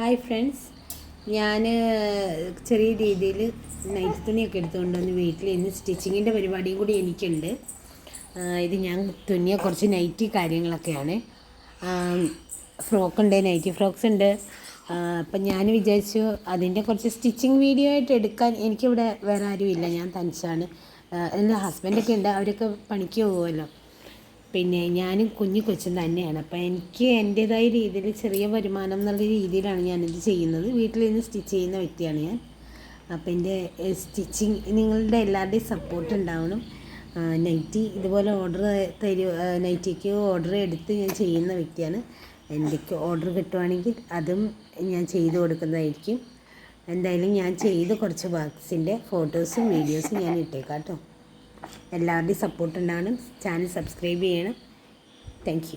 Hi friends ഞാൻ ചെറിയ രീതിയിൽ നൈറ്റ് തുണിയൊക്കെ എടുത്തുകൊണ്ട് വന്ന് വീട്ടിൽ ഇന്ന് സ്റ്റിച്ചിങ്ങിന്റെ പരിപാടിയും കൂടി എനിക്കുണ്ട്. ഇത് ഞാൻ തുന്നിയ കുറച്ച് നൈറ്റി കാര്യങ്ങളൊക്കെയാണ്. ഫ്രോക്കുണ്ട് നൈറ്റി ഫ്രോക്സ് ഉണ്ട്. അപ്പം ഞാൻ വിചാരിച്ചു അതിന്റെ കുറച്ച് സ്റ്റിച്ചിങ് വീഡിയോ ആയിട്ട് എടുക്കാൻ എനിക്കിവിടെ വേറെ ആരുമില്ല. ഞാൻ തനിച്ചാണ്. എന്റെ ഹസ്ബൻഡൊക്കെ ഉണ്ട്. അവരൊക്കെ പണിക്ക് പോകുമല്ലോ. പിന്നെ ഞാനും കുഞ്ഞു കൊച്ചും തന്നെയാണ്. അപ്പോൾ എനിക്ക് എന്റേതായ രീതിയിൽ ചെറിയ വരുമാനം എന്നുള്ള രീതിയിലാണ് ഞാനിത് ചെയ്യുന്നത്. വീട്ടിൽ നിന്ന് സ്റ്റിച്ച് ചെയ്യുന്ന വ്യക്തിയാണ് ഞാൻ. അപ്പോൾ എന്റെ സ്റ്റിച്ചിങ് നിങ്ങളുടെ എല്ലാവരുടെയും സപ്പോർട്ട് ഉണ്ടാവണം. നൈറ്റി ഇതുപോലെ ഓർഡർ തരും നൈറ്റിക്ക് ഓർഡർ എടുത്ത് ഞാൻ ചെയ്യുന്ന വ്യക്തിയാണ്. എനിക്ക് ഓർഡർ കിട്ടുവാണെങ്കിൽ അതും ഞാൻ ചെയ്തു കൊടുക്കുന്നതായിരിക്കും. എന്തായാലും ഞാൻ ചെയ്ത് കുറച്ച് വർക്ക്സിന്റെ ഫോട്ടോസും വീഡിയോസും ഞാൻ ഇട്ടേക്കാം കേട്ടോ. എല്ലാവരുടെയും സപ്പോർട്ട് ഉണ്ടാവണം ചാനൽ സബ്സ്ക്രൈബ് ചെയ്യണം. താങ്ക്